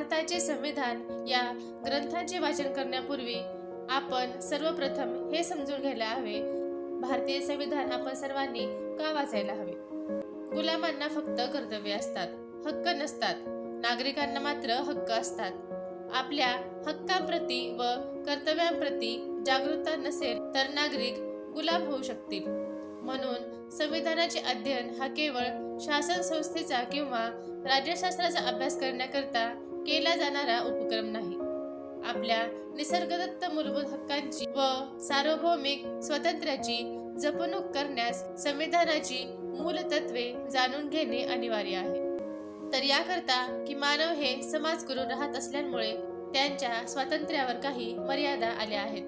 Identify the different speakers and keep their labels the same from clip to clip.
Speaker 1: भारताचे संविधान या ग्रंथाचे वाचन करण्यापूर्वी आपण सर्वप्रथम हे समजून घ्यायला हवे भारतीय संविधान आपण सर्वांनी का वाचायला हवे? गुलामांना फक्त कर्तव्य असतात हक्क नसतात नागरिकांना मात्र हक्क असतात. आपल्या हक्कांप्रती व कर्तव्यांप्रती जागरूकता नसेल तर नागरिक गुलाम होऊ शकतील. म्हणून संविधानाचे अध्ययन हा केवळ शासन संस्थेचा किंवा राज्यशास्त्राचा अभ्यास करण्याकरता केला जाणारा उपक्रम नाही. आपल्या निसर्गदत्त मूलभूत हक्कांची व सार्वभौमिक स्वातंत्र्याची जपणूक करण्यास संविधानाची मूल तत्वे जाणून घेणे अनिवार्य आहे. तर याकरता की मानव हे समाजगुरू राहत असल्यामुळे त्यांच्या स्वातंत्र्यावर काही मर्यादा आल्या आहेत.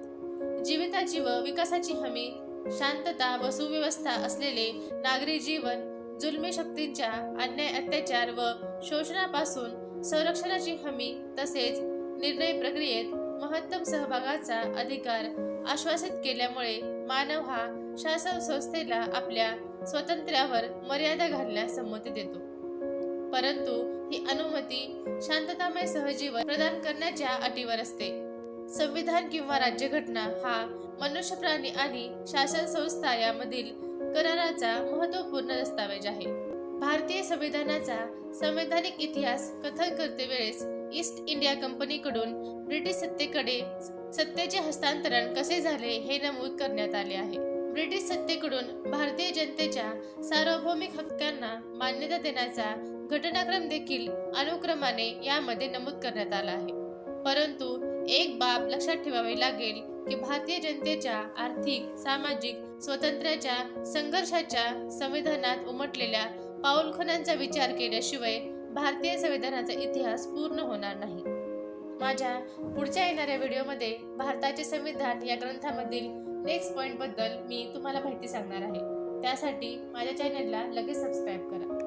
Speaker 1: जीविताची व विकासाची हमी शांतता व सुव्यवस्था असलेले नागरी जीवन जुलमी शक्तींच्या अन्याय अत्याचार व शोषणापासून संरक्षणाची हमी तसेच निर्णय प्रक्रियेत महत्तम सहभागाचा अधिकार आश्वासित केल्यामुळे मानव हा शासन संस्थेला आपल्या स्वातंत्र्यावर मर्यादा घालण्यास संमती देतो. परंतु ही अनुमती शांततामय सहजीवन प्रदान करण्याच्या अटीवर असते. संविधान किंवा राज्यघटना हा मनुष्य प्राणी आणि शासन संस्था यामधील कराराचा महत्त्वपूर्ण दस्तावेज आहे. भारतीय संविधानाचा संवैधानिक इतिहास कथन करते वेळेस ईस्ट इंडिया कंपनीकडून ब्रिटिश सत्तेकडे सत्तेचे हस्तांतरण कसे झाले हे नमूद करण्यात आले आहे. ब्रिटिश सत्तेकडून भारतीय जनतेच्या सार्वभौमिक हक्कांना मान्यता देण्याचा घटनाक्रम देखील अनुक्रमाने यामध्ये नमूद करण्यात आला आहे. परंतु एक बाब लक्षात ठेवावी लागेल की भारतीय जनतेच्या आर्थिक सामाजिक स्वातंत्र्याच्या संघर्षाच्या संविधानात उमटलेल्या पाऊलखुणांचा विचार केल्याशिवाय भारतीय संविधानाचा इतिहास पूर्ण होणार नाही. माझ्या पुढच्या येणाऱ्या व्हिडिओमध्ये भारताचे संविधान या ग्रंथामधील नेक्स्ट पॉईंटबद्दल मी तुम्हाला माहिती सांगणार आहे. त्यासाठी माझ्या चॅनलला लगेच सबस्क्राईब करा.